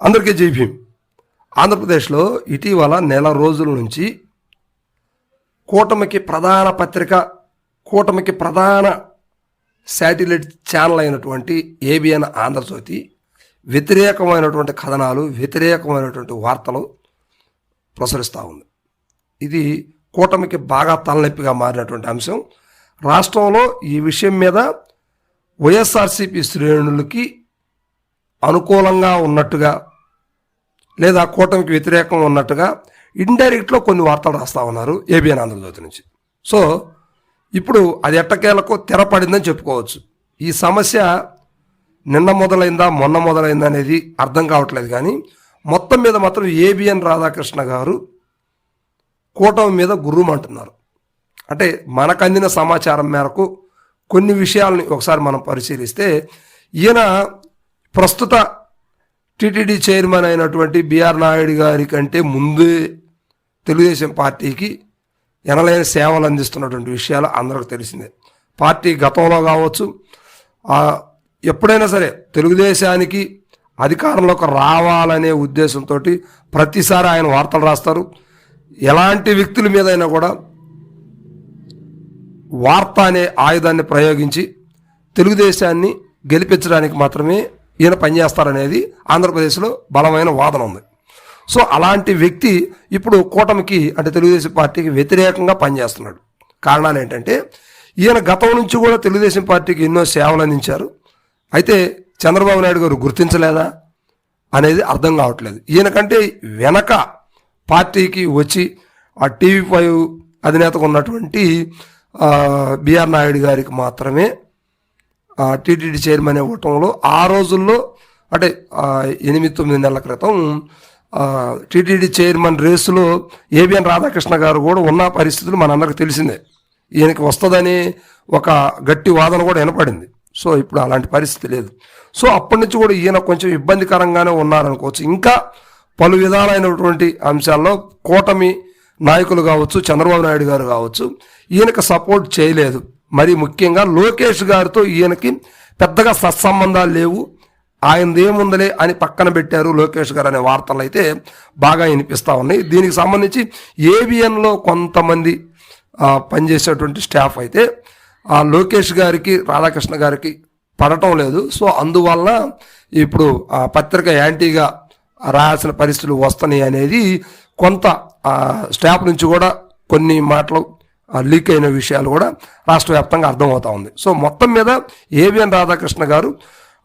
అందరికీ జై భీమ్. ఆంధ్రప్రదేశ్లో ఇటీవల నెల రోజుల నుంచి కూటమికి ప్రధాన పత్రిక కూటమికి ప్రధాన శాటిలైట్ ఛానల్ అయినటువంటి ఏబిఎన్ ఆంధ్రజ్యోతి వ్యతిరేకమైనటువంటి కథనాలు వ్యతిరేకమైనటువంటి వార్తలు ప్రసరిస్తూ ఉంది. ఇది కూటమికి బాగా తలనొప్పిగా మారినటువంటి అంశం. రాష్ట్రంలో ఈ విషయం మీద వైఎస్ఆర్సీపీ శ్రేణులకి అనుకూలంగా ఉన్నట్టుగా లేదా కూటమికి వ్యతిరేకంగా ఉన్నట్టుగా ఇండైరెక్ట్లో కొన్ని వార్తలు రాస్తా ఉన్నారు ఏబిఎన్ ఆంధ్రజ్యోతి నుంచి. సో ఇప్పుడు అది ఎట్టకేలకు తెరపడిందని చెప్పుకోవచ్చు. ఈ సమస్య నిన్న మొదలైందా మొన్న మొదలైందా అనేది అర్థం కావట్లేదు కానీ మొత్తం మీద మాత్రం ఏబిఎన్ రాధాకృష్ణ గారు కూటమి మీద గుర్రుమంటున్నారు అంటే మనకు అందిన సమాచారం మేరకు కొన్ని విషయాలని ఒకసారి మనం పరిశీలిస్తే ఈయన ప్రస్తుత టీటీడీ చైర్మన్ అయినటువంటి బిఆర్ నాయుడు గారి కంటే ముందే తెలుగుదేశం పార్టీకి ఎనలేని సేవలు అందిస్తున్నటువంటి విషయాలు అందరికి తెలిసిందే. పార్టీ గతంలో కావచ్చు ఎప్పుడైనా సరే తెలుగుదేశానికి అధికారంలోకి రావాలనే ఉద్దేశంతో ప్రతిసారి ఆయన వార్తలు రాస్తారు. ఎలాంటి వ్యక్తుల మీదైనా కూడా వార్త అనే ఆయుధాన్ని ప్రయోగించి తెలుగుదేశాన్ని గెలిపించడానికి మాత్రమే ఈయన పనిచేస్తారనేది ఆంధ్రప్రదేశ్లో బలమైన వాదన ఉంది. సో అలాంటి వ్యక్తి ఇప్పుడు కూటమికి అంటే తెలుగుదేశం పార్టీకి వ్యతిరేకంగా పనిచేస్తున్నాడు. కారణాలు ఏంటంటే ఈయన గతం నుంచి కూడా తెలుగుదేశం పార్టీకి ఎన్నో సేవలు అందించారు. అయితే చంద్రబాబు నాయుడు గారు గుర్తించలేదా అనేది అర్థం కావట్లేదు. ఈయనకంటే వెనక పార్టీకి వచ్చి ఆ టీవీ ఫైవ్ అధినేతకు ఉన్నటువంటి బిఆర్ నాయుడు గారికి మాత్రమే టీటీడీ చైర్మన్ ఇవ్వటంలో ఆ రోజుల్లో అంటే ఎనిమిది తొమ్మిది నెలల క్రితం టీటీడీ చైర్మన్ రేసులో ఏబిఎన్ రాధాకృష్ణ గారు కూడా ఉన్న పరిస్థితులు మనందరికి తెలిసిందే. ఈయనకి వస్తుందని ఒక గట్టి వాదన కూడా వినపడింది. సో ఇప్పుడు అలాంటి పరిస్థితి లేదు. సో అప్పటి నుంచి కూడా ఈయన కొంచెం ఇబ్బందికరంగానే ఉన్నారనుకోవచ్చు. ఇంకా పలు విధాలైనటువంటి అంశాల్లో కూటమి నాయకులు కావచ్చు చంద్రబాబు నాయుడు గారు కావచ్చు ఈయనకు సపోర్ట్ చేయలేదు. మరి ముఖ్యంగా లోకేష్ గారితో ఈయనకి పెద్దగా సత్సంబంధాలు లేవు. ఆయనది ఏముందలే అని పక్కన పెట్టారు లోకేష్ గారు అనే వార్తలు అయితే బాగా వినిపిస్తూ ఉన్నాయి. దీనికి సంబంధించి ఏబిఎన్లో కొంతమంది పనిచేసేటువంటి స్టాఫ్ అయితే ఆ లోకేష్ గారికి రాధాకృష్ణ గారికి పడటం లేదు. సో అందువలన ఇప్పుడు ఆ పత్రిక యాంటీగా రాయాల్సిన పరిస్థితులు వస్తున్నాయి అనేది కొంత స్టాఫ్ నుంచి కూడా కొన్ని మాటలు లీక్ అయిన విషయాలు కూడా రాష్ట్ర వ్యాప్తంగా అర్థమవుతా ఉంది. సో మొత్తం మీద ఏవిఎన్ రాధాకృష్ణ గారు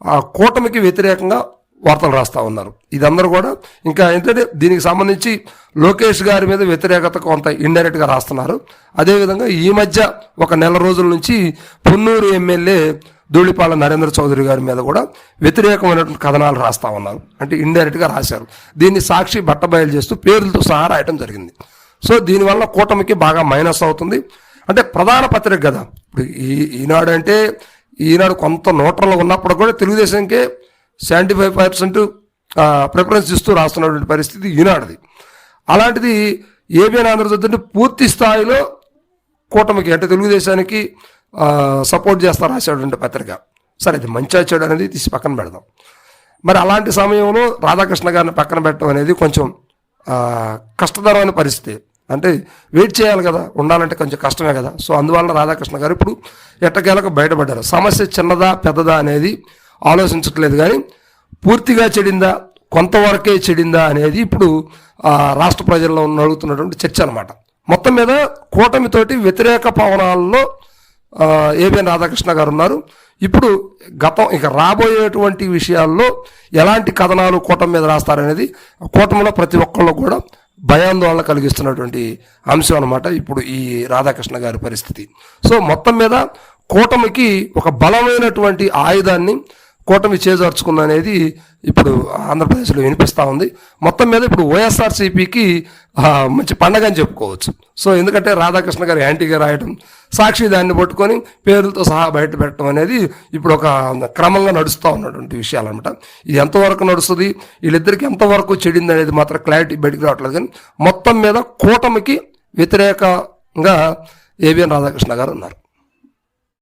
ఆ కూటమికి వ్యతిరేకంగా వార్తలు రాస్తా ఉన్నారు. ఇదందరూ కూడా ఇంకా ఏంటంటే దీనికి సంబంధించి లోకేష్ గారి మీద వ్యతిరేకత కొంత ఇండైరెక్ట్గా రాస్తున్నారు. అదేవిధంగా ఈ మధ్య ఒక నెల రోజుల నుంచి పొన్నూరు ఎమ్మెల్యే ధూళిపాల నరేంద్ర చౌదరి గారి మీద కూడా వ్యతిరేకమైనటువంటి కథనాలు రాస్తా ఉన్నారు. అంటే ఇండైరెక్ట్గా రాశారు. దీన్ని సాక్షి బట్టబయలు చేస్తూ పేర్లతో సహా రాయటం జరిగింది. సో దీనివల్ల కూటమికి బాగా మైనస్ అవుతుంది. అంటే ప్రధాన పత్రిక కదా. ఇప్పుడు ఈ ఈనాడు అంటే ఈనాడు కొంత నోటర్లు ఉన్నప్పుడు కూడా తెలుగుదేశంకే సెవెంటీ ఫైవ్ పర్సెంట్ ప్రిఫరెన్స్ ఇస్తూ రాస్తున్నటువంటి పరిస్థితి ఈనాడుది. అలాంటిది ఏబిఎన్ ఆంధ్రజ్యోతి పూర్తి స్థాయిలో కూటమికి అంటే తెలుగుదేశానికి సపోర్ట్ చేస్తా రాసేటువంటి పత్రిక. సరే ఇది మంచిగా చెడు అనేది తీసి పక్కన పెడదాం. మరి అలాంటి సమయంలో రాధాకృష్ణ గారిని పక్కన పెట్టడం అనేది కొంచెం కష్టతరమైన పరిస్థితి. అంటే వెయిట్ చేయాలి కదా ఉండాలంటే కొంచెం కష్టమే కదా. సో అందువల్ల రాధాకృష్ణ గారు ఇప్పుడు ఎట్టకేలకు బయటపడ్డారు. సమస్య చిన్నదా పెద్దదా అనేది ఆలోచించట్లేదు కానీ పూర్తిగా చెడిందా కొంతవరకే చెడిందా అనేది ఇప్పుడు రాష్ట్ర ప్రజల్లో ఉన్న అడుగుతున్నటువంటి చర్చ అనమాట మొత్తం మీద కూటమితోటి వ్యతిరేక పవనాల్లో ఏబిఎన్ రాధాకృష్ణ గారు ఉన్నారు. ఇప్పుడు గతం ఇక రాబోయేటువంటి విషయాల్లో ఎలాంటి కథనాలు కూటమి మీద రాస్తారనేది కూటమిలో ప్రతి ఒక్కళ్ళు కూడా భయాందోళన కలిగిస్తున్నటువంటి అంశం అనమాట ఇప్పుడు ఈ రాధాకృష్ణ గారి పరిస్థితి. సో మొత్తం మీద కూటమికి ఒక బలమైనటువంటి ఆయుధాన్ని కూటమి చేజార్చుకుంది అనేది ఇప్పుడు ఆంధ్రప్రదేశ్లో వినిపిస్తూ ఉంది. మొత్తం మీద ఇప్పుడు వైఎస్ఆర్సీపీకి మంచి పండగ అని చెప్పుకోవచ్చు. సో ఎందుకంటే రాధాకృష్ణ గారు యాంటీగా రాయడం సాక్షి దాన్ని పట్టుకొని పేర్లతో సహా బయట పెట్టడం అనేది ఇప్పుడు ఒక క్రమంగా నడుస్తూ ఉన్నటువంటి విషయాలు అనమాట ఇది ఎంతవరకు నడుస్తుంది వీళ్ళిద్దరికి ఎంతవరకు చెడింది అనేది మాత్రం క్లారిటీ బయటికి రావట్లేదు. కానీ మొత్తం మీద కూటమికి వ్యతిరేకంగా ఏబిఎన్ రాధాకృష్ణ గారు ఉన్నారు.